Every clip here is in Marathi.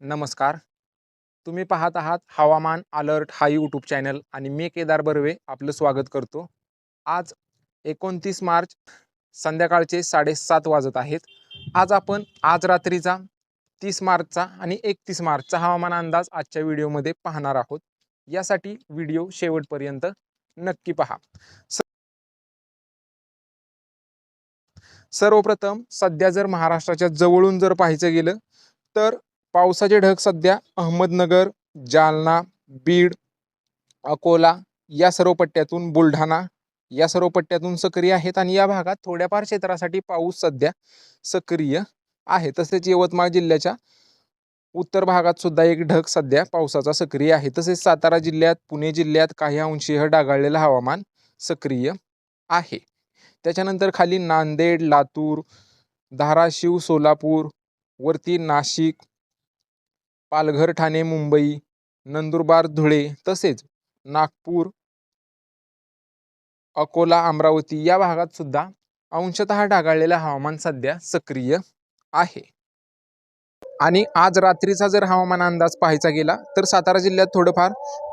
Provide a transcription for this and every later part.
नमस्कार. तुम्ही पाहत आहात हवामान अलर्ट हा यूट्यूब चॅनल आणि मी केदार बर्वे आपलं स्वागत करतो. आज एकोणतीस मार्च संध्याकाळचे साडेसात वाजत आहेत. आज आपण आज रात्रीचा तीस मार्चचा आणि एकतीस मार्चचा हवामान अंदाज आजच्या व्हिडिओमध्ये पाहणार आहोत. यासाठी व्हिडिओ शेवटपर्यंत नक्की पहा. सर्वप्रथम सध्या जर महाराष्ट्राच्या जवळून जर पाहायचं गेलं तर पावसाचे ढग सध्या अहमदनगर जालना बीड अकोला या सर्व पट्ट्यातून बुलढाणा या सर्व पट्ट्यातून सक्रिय आहेत आणि या भागात थोड्याफार क्षेत्रासाठी पाऊस सध्या सक्रिय आहे. तसेच यवतमाळ जिल्ह्याच्या उत्तर भागात सुद्धा एक ढग सध्या पावसाचा सक्रिय आहे. तसेच सातारा जिल्ह्यात पुणे जिल्ह्यात काही अंशी डागाळलेलं हवामान सक्रिय आहे. त्याच्यानंतर खाली नांदेड लातूर धाराशिव सोलापूर वरती नाशिक पालघर ठाणे मुंबई नंदुरबार धुळे तसेच नागपूर अकोला अमरावती या भागात सुद्धा अंशतः ढगाळलेलं हवामान सध्या सक्रिय आहे. आणि आज रात्रीचा जर हवामान अंदाज पाहायचा गेला तर सातारा जिल्ह्यात थोडंफार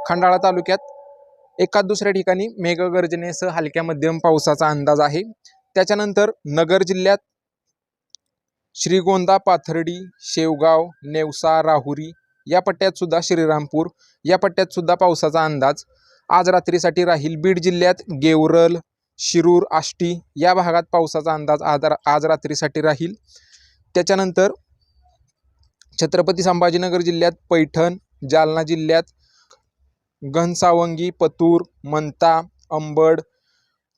खंडाळा तालुक्यात एका दुसऱ्या ठिकाणी मेघगर्जनेसह हलक्या मध्यम पावसाचा अंदाज आहे. त्याच्यानंतर नगर जिल्ह्यात श्रीगोंदा पाथर्डी शेवगाव नेवसा राहुरी या पट्ट्यात सुद्धा श्रीरामपूर या पट्ट्यात सुद्धा पावसाचा अंदाज. आज रात्रीसाठी राहील बीड जिल्ह्यात गेवरल शिरूर आष्टी या भागात पावसाचा अंदाज आज रा- आज रात्रीसाठी राहील. त्याच्यानंतर छत्रपती संभाजीनगर जिल्ह्यात पैठण जालना जिल्ह्यात घनसावंगी पतूर मंता अंबड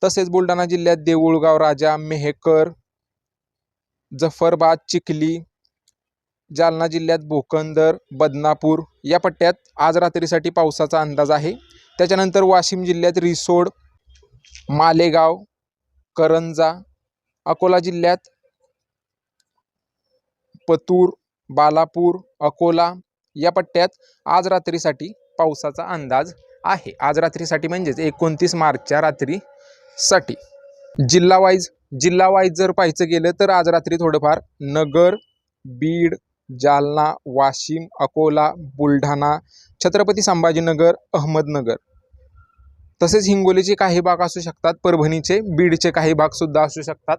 तसेच बुलढाणा जिल्ह्यात देऊळगाव राजा मेहकर जफरबाद चिखली जालना जिल्ह्यात भोकंदर बदनापूर या पट्ट्यात आज रात्रीसाठी पावसाचा अंदाज आहे. त्याच्यानंतर वाशिम जिल्ह्यात रिसोड मालेगाव करंजा अकोला जिल्ह्यात पतूर बालापूर अकोला या पट्ट्यात आज रात्रीसाठी पावसाचा अंदाज आहे. आज रात्रीसाठी म्हणजेच एकोणतीस मार्चच्या रात्रीसाठी. जिल्हा वाईज जिल्हा वाईज जर पाहायचं गेलं तर आज रात्री थोडंफार नगर बीड जालना वाशिम अकोला बुलढाणा छत्रपती संभाजीनगर अहमदनगर. तसेच हिंगोलीचे काही भाग असू शकतात परभणीचे बीडचे काही भाग सुद्धा असू शकतात.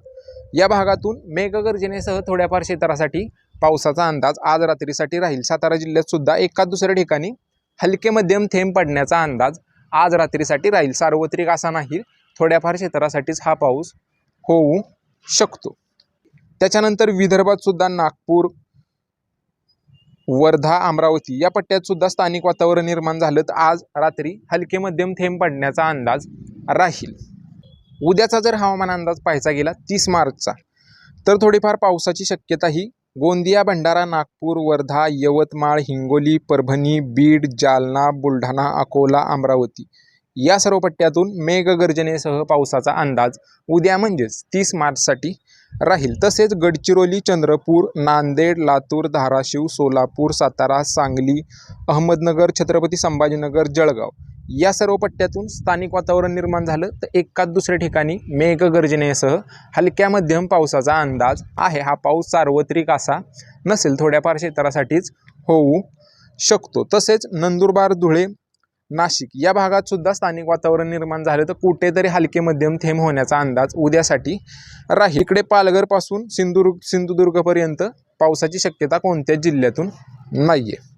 या भागातून मेघगर्जनेसह थोड्याफार क्षेत्रासाठी पावसाचा अंदाज आज रात्रीसाठी राहील. सातारा जिल्ह्यात सुद्धा एका दुसऱ्या ठिकाणी हलके मध्यम थेंब पडण्याचा अंदाज आज रात्रीसाठी राहील. सार्वत्रिक असा नाही थोड्याफार क्षेत्रासाठीच हा पाऊस होऊ शकतो. त्याच्यानंतर विदर्भात सुद्धा नागपूर वर्धा अमरावती या पट्ट्यात सुद्धा स्थानिक वातावरण निर्माण झालं तर आज रात्री हलके मध्यम थेंब पडण्याचा अंदाज राहील. उद्याचा जर हवामान अंदाज पाहायचा गेला तीस मार्चचा तर थोडीफार पावसाची शक्यता ही गोंदिया भंडारा नागपूर वर्धा यवतमाळ हिंगोली परभणी बीड जालना बुलढाणा अकोला अमरावती या सर्व पट्ट्यातून मेघगर्जनेसह पावसाचा अंदाज उद्या म्हणजेच तीस मार्चसाठी राहील. तसेच गडचिरोली चंद्रपूर नांदेड लातूर धाराशिव सोलापूर सातारा सांगली अहमदनगर छत्रपती संभाजीनगर जळगाव या सर्व पट्ट्यातून स्थानिक वातावरण निर्माण झालं तर एकाच दुसऱ्या ठिकाणी मेघगर्जनेसह हलक्या मध्यम पावसाचा अंदाज आहे. हा पाऊस सार्वत्रिक असा नसेल थोड्याफार क्षेत्रासाठीच होऊ शकतो. तसेच नंदुरबार धुळे नाशिक. या भागात सुद्धा स्थानिक वातावरण निर्माण झालं तर कुठेतरी हलके मध्यम थेंब होण्याचा अंदाज उद्यासाठी राहील. इकडे पालघरपासून सिंधुदुर्ग सिंधुदुर्गपर्यंत पावसाची शक्यता कोणत्याच जिल्ह्यातून नाही आहे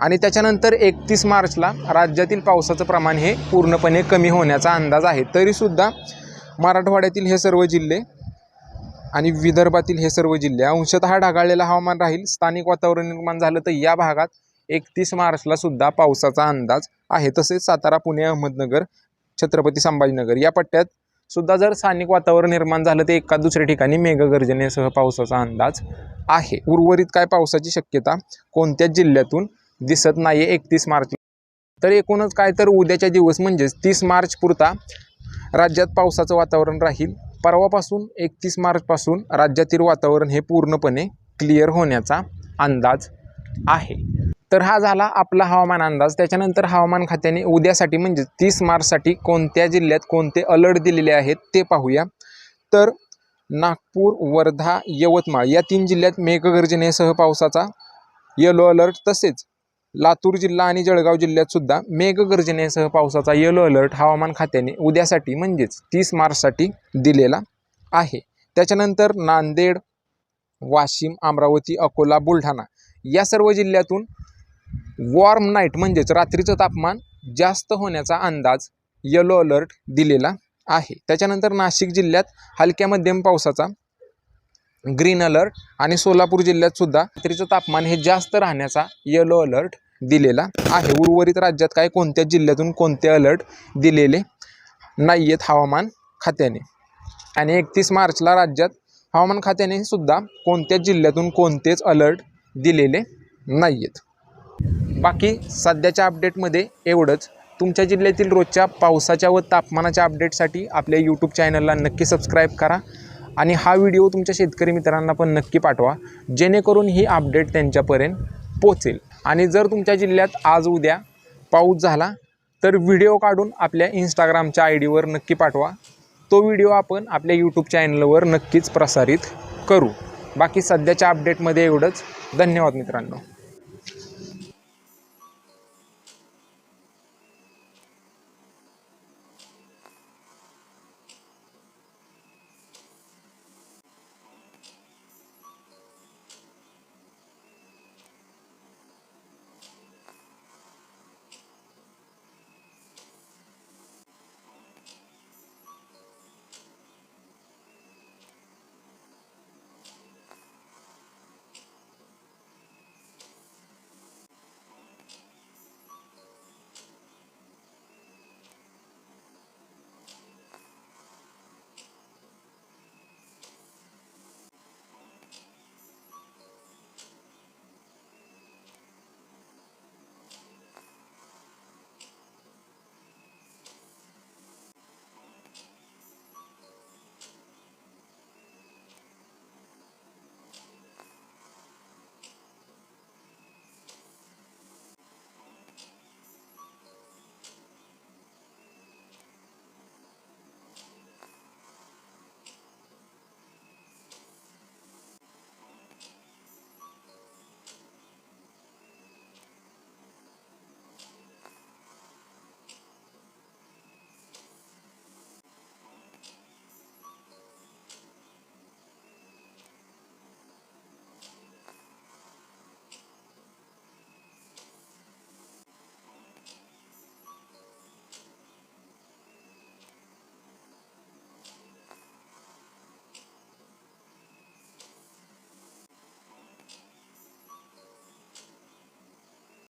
आणि त्याच्यानंतर एकतीस मार्चला राज्यातील पावसाचं प्रमाण हे पूर्णपणे कमी होण्याचा अंदाज आहे. तरीसुद्धा मराठवाड्यातील हे सर्व जिल्हे आणि विदर्भातील हे सर्व जिल्हे अंशतः ढगाळलेलं हवामान राहील. स्थानिक वातावरण निर्माण झालं तर या भागात एकतीस मार्चला सुद्धा पावसाचा अंदाज आहे. तसेच सातारा पुणे अहमदनगर छत्रपती संभाजीनगर या पट्ट्यात सुद्धा जर स्थानिक वातावरण निर्माण झालं तर एका दुसऱ्या ठिकाणी मेघगर्जनेसह पावसाचा अंदाज आहे. उर्वरित काय पावसाची शक्यता कोणत्याच जिल्ह्यातून दिसत नाही एकतीस मार्च. तर एकूणच काय तर उद्याच्या दिवस म्हणजेच तीस मार्च पुरता राज्यात पावसाचं वातावरण राहील. परवापासून एकतीस मार्चपासून राज्यातील वातावरण हे पूर्णपणे क्लिअर होण्याचा अंदाज आहे. तर हा झाला आपला हवामान अंदाज. त्याच्यानंतर हवामान खात्याने उद्यासाठी म्हणजे तीस मार्चसाठी कोणत्या जिल्ह्यात कोणते अलर्ट दिलेले आहेत ते पाहूया. तर नागपूर वर्धा यवतमाळ या तीन जिल्ह्यात मेघगर्जनेसह पावसाचा येलो अलर्ट तसेच लातूर जिल्हा आणि जळगाव जिल्ह्यातसुद्धा मेघगर्जनेसह पावसाचा येलो अलर्ट हवामान खात्याने उद्यासाठी म्हणजेच तीस मार्चसाठी दिलेला आहे. त्याच्यानंतर नांदेड वाशिम अमरावती अकोला बुलढाणा या सर्व जिल्ह्यातून वॉर्म नाईट म्हणजेच रात्रीचं तापमान जास्त होण्याचा अंदाज येलो अलर्ट दिलेला आहे. त्याच्यानंतर नाशिक जिल्ह्यात हलक्या मध्यम पावसाचा ग्रीन अलर्ट आणि सोलापूर जिल्ह्यात सुद्धा रात्रीचं तापमान हे जास्त राहण्याचा येलो अलर्ट दिलेला आहे. उर्वरित राज्यात काय कोणत्या जिल्ह्यातून कोणते अलर्ट दिलेले नाही आहेत हवामान खात्याने? आणि एकतीस मार्चला राज्यात हवामान खात्याने सुद्धा कोणत्याच जिल्ह्यातून कोणतेच अलर्ट दिलेले नाही आहेत बाकी सध्याच्या अपडेटमध्ये एवढंच. तुमच्या जिल्ह्यातील रोजच्या पावसाच्या व तापमानाच्या अपडेटसाठी आपल्या यूट्यूब चॅनलला नक्की सबस्क्राईब करा आणि हा व्हिडिओ तुमच्या शेतकरी मित्रांना पण नक्की पाठवा. जेणेकरून ही अपडेट त्यांच्यापर्यंत पोचेल आणि जर तुमच्या जिल्ह्यात आज उद्या पाऊस झाला तर व्हिडिओ काढून आपल्या इंस्टाग्रामच्या आय डीवर नक्की पाठवा. तो व्हिडिओ आपण आपल्या यूट्यूब चॅनलवर नक्कीच प्रसारित करू. बाकी सध्याच्या अपडेटमध्ये एवढंच. धन्यवाद मित्रांनो.